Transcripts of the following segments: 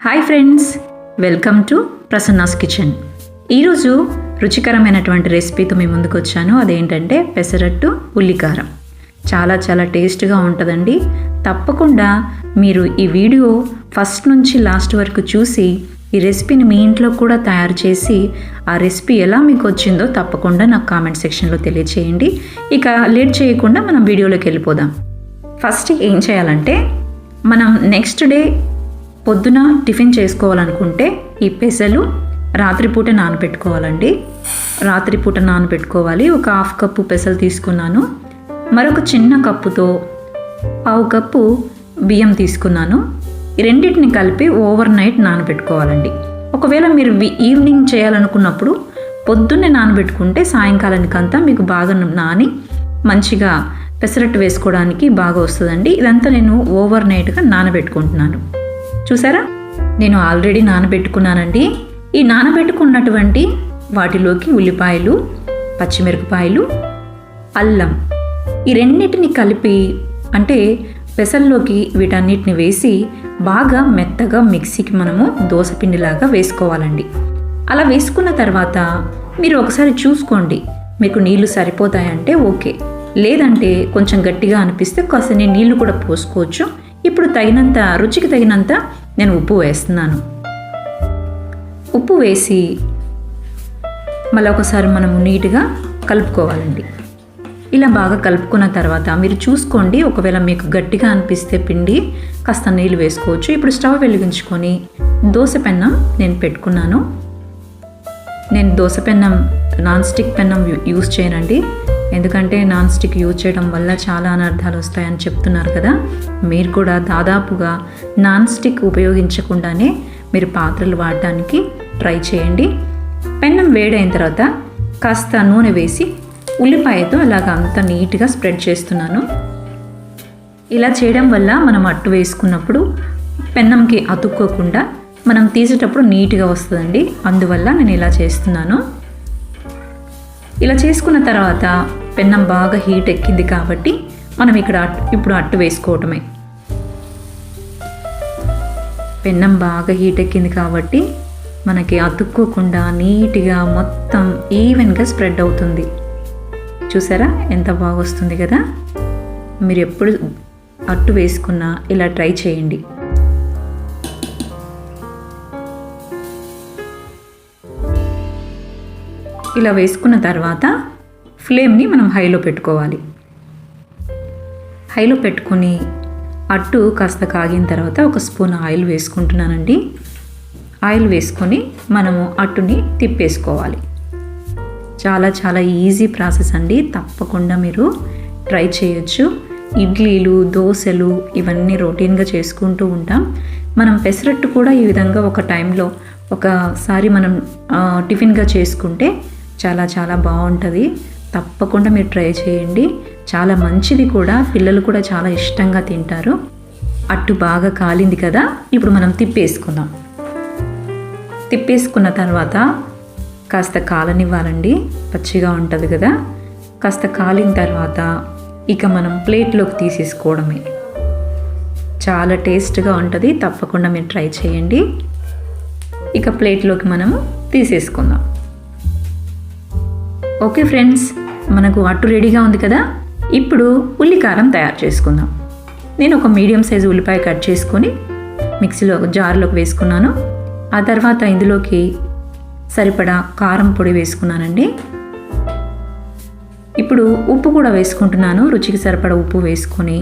Hi friends welcome to Prasanna's kitchen ఈరోజు రుచికరమైనటువంటి రెసిపీతో మీ ముందుకు వచ్చాను. అదేంటంటే పెసరట్టు ఉల్లికారం. చాలా చాలా టేస్ట్గా ఉంటుందండి. తప్పకుండా మీరు ఈ వీడియో ఫస్ట్ నుంచి లాస్ట్ వరకు చూసి ఈ రెసిపీని మీ ఇంట్లో కూడా తయారు చేసి ఆ రెసిపీ ఎలా మీకు వచ్చిందో తప్పకుండా నాకు కామెంట్ సెక్షన్లో తెలియచేయండి. ఇక లేట్ చేయకుండా మనం వీడియోలోకి వెళ్ళిపోదాం. ఫస్ట్ ఏం చేయాలంటే మనం నెక్స్ట్ డే పొద్దున టిఫిన్ చేసుకోవాలనుకుంటే ఈ పెసలు రాత్రిపూట నానబెట్టుకోవాలండి. రాత్రిపూట నానబెట్టుకోవాలి. ఒక హాఫ్ కప్పు పెసలు తీసుకున్నాను. మరొక చిన్న కప్పుతో పావు కప్పు బియ్యం తీసుకున్నాను. ఈ రెండింటిని కలిపి ఓవర్ నైట్ నానబెట్టుకోవాలండి. ఒకవేళ మీరు ఈవినింగ్ చేయాలనుకున్నప్పుడు పొద్దున్నే నానబెట్టుకుంటే సాయంకాలానికంతా మీకు బాగా నాని మంచిగా పెసరట్టు వేసుకోవడానికి బాగా వస్తుందండి. ఇదంతా నేను ఓవర్ నైట్గా నానబెట్టుకుంటున్నాను. చూసారా? నేను ఆల్రెడీ నానబెట్టుకున్నానండి. ఈ నానబెట్టుకున్నటువంటి వాటిలోకి ఉల్లిపాయలు పచ్చిమిరపకాయలు అల్లం ఈ రెండింటిని కలిపి అంటే పెసల్లోకి వీటన్నిటిని వేసి బాగా మెత్తగా మిక్సీకి మనము దోసపిండిలాగా వేసుకోవాలండి. అలా వేసుకున్న తర్వాత మీరు ఒకసారి చూసుకోండి. మీకు నీళ్ళు సరిపోతాయంటే ఓకే. లేదంటే కొంచెం గట్టిగా అనిపిస్తే కాస్త నీళ్ళు కూడా పోసుకోవచ్చు. ఇప్పుడు తగినంత రుచికి తగినంత నేను ఉప్పు వేస్తున్నాను. ఉప్పు వేసి మళ్ళీ ఒకసారి మనము నీట్గా కలుపుకోవాలండి. ఇలా బాగా కలుపుకున్న తర్వాత మీరు చూసుకోండి ఒకవేళ మీకు గట్టిగా అనిపిస్తే పిండి కాస్త నీళ్ళు వేసుకోవచ్చు. ఇప్పుడు స్టవ్ వెలిగించుకొని దోశ పెన్నం నేను పెట్టుకున్నాను. నేను దోశ పెన్నం నాన్ స్టిక్ పెన్నం యూ- యూస్ చేయనండి. ఎందుకంటే నాన్ స్టిక్ యూజ్ చేయడం వల్ల చాలా అనర్థాలు వస్తాయని చెప్తున్నారు కదా. మీరు కూడా దాదాపుగా నాన్ స్టిక్ ఉపయోగించకుండానే మీరు పాత్రలు వాడడానికి ట్రై చేయండి. పెన్నం వేడైన తర్వాత కాస్త నూనె వేసి ఉల్లిపాయతో అలాగ అంత నీట్గా స్ప్రెడ్ చేస్తున్నాను. ఇలా చేయడం వల్ల మనం అట్టు వేసుకున్నప్పుడు పెన్నంకి అతుక్కోకుండా మనం తీసేటప్పుడు నీట్గా వస్తుందండి. అందువల్ల నేను ఇలా చేస్తున్నాను. ఇలా చేసుకున్న తర్వాత పెన్నం బాగా హీట్ ఎక్కింది కాబట్టి మనం ఇక్కడ అట్- ఇప్పుడు అట్టు వేసుకోవటమే. పెన్నం బాగా హీట్ ఎక్కింది కాబట్టి మనకి అతుక్కోకుండా నీట్గా మొత్తం ఈవెన్గా స్ప్రెడ్ అవుతుంది. చూసారా? ఎంత బాగా వస్తుంది కదా? మీరు ఎప్పుడు అట్టు వేసుకున్నా ఇలా ట్రై చేయండి. ఇలా వేసుకున్న తర్వాత ఫ్లేమ్ని మనం హైలో పెట్టుకోవాలి. హైలో పెట్టుకొని అట్టు కాస్త కాగిన తర్వాత ఒక స్పూన్ ఆయిల్ వేసుకుంటున్నానండి. ఆయిల్ వేసుకొని మనము అట్టుని తిప్పేసుకోవాలి. చాలా చాలా ఈజీ ప్రాసెస్ అండి. తప్పకుండా మీరు ట్రై చేయొచ్చు. ఇడ్లీలు దోశలు ఇవన్నీ రొటీన్గా చేసుకుంటూ ఉంటాం. మనం పెసరట్టు కూడా ఈ విధంగా ఒక టైంలో ఒకసారి మనం టిఫిన్గా చేసుకుంటే చాలా చాలా బాగుంటుంది. తప్పకుండా మీరు ట్రై చేయండి. చాలా మంచిది కూడా. పిల్లలు కూడా చాలా ఇష్టంగా తింటారు. అట్టు బాగా కాలింది కదా. ఇప్పుడు మనం తిప్పేసుకుందాం. తిప్పేసుకున్న తర్వాత కాస్త కాలనివ్వాలండి. పచ్చిగా ఉంటుంది కదా. కాస్త కాలిన తర్వాత ఇక మనం ప్లేట్లోకి తీసేసుకోవడమే. చాలా టేస్ట్గా ఉంటుంది. తప్పకుండా మీరు ట్రై చేయండి. ఇక ప్లేట్లోకి మనము తీసేసుకుందాం. ఓకే ఫ్రెండ్స్ మనకు అట్టు రెడీగా ఉంది కదా? ఇప్పుడు ఉల్లికారం తయారు చేసుకుందాం. నేను ఒక మీడియం సైజు ఉల్లిపాయ కట్ చేసుకొని మిక్సీలో జార్లోకి వేసుకున్నాను. ఆ తర్వాత ఇందులోకి సరిపడా కారం పొడి వేసుకున్నానండి. ఇప్పుడు ఉప్పు కూడా వేసుకుంటున్నాను. రుచికి సరిపడా ఉప్పు వేసుకొని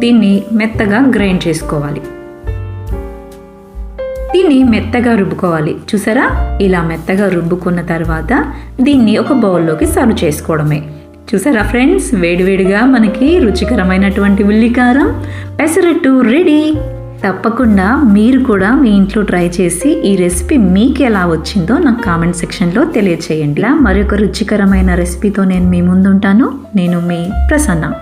దీన్ని మెత్తగా గ్రైండ్ చేసుకోవాలి. దీన్ని మెత్తగా రుబ్బుకోవాలి. చూసారా? ఇలా మెత్తగా రుబ్బుకున్న తర్వాత దీన్ని ఒక బౌల్లోకి సర్వ్ చేసుకోవడమే. చూసారా ఫ్రెండ్స్? వేడివేడిగా మనకి రుచికరమైనటువంటి ఉల్లికారం పెసరట్టు రెడీ. తప్పకుండా మీరు కూడా మీ ఇంట్లో ట్రై చేసి ఈ రెసిపీ మీకు ఎలా వచ్చిందో నాకు కామెంట్ సెక్షన్లో తెలియచేయండి. ఇలా మరొక రుచికరమైన రెసిపీతో నేను మీ ముందుంటాను. నేను మీ ప్రసన్న.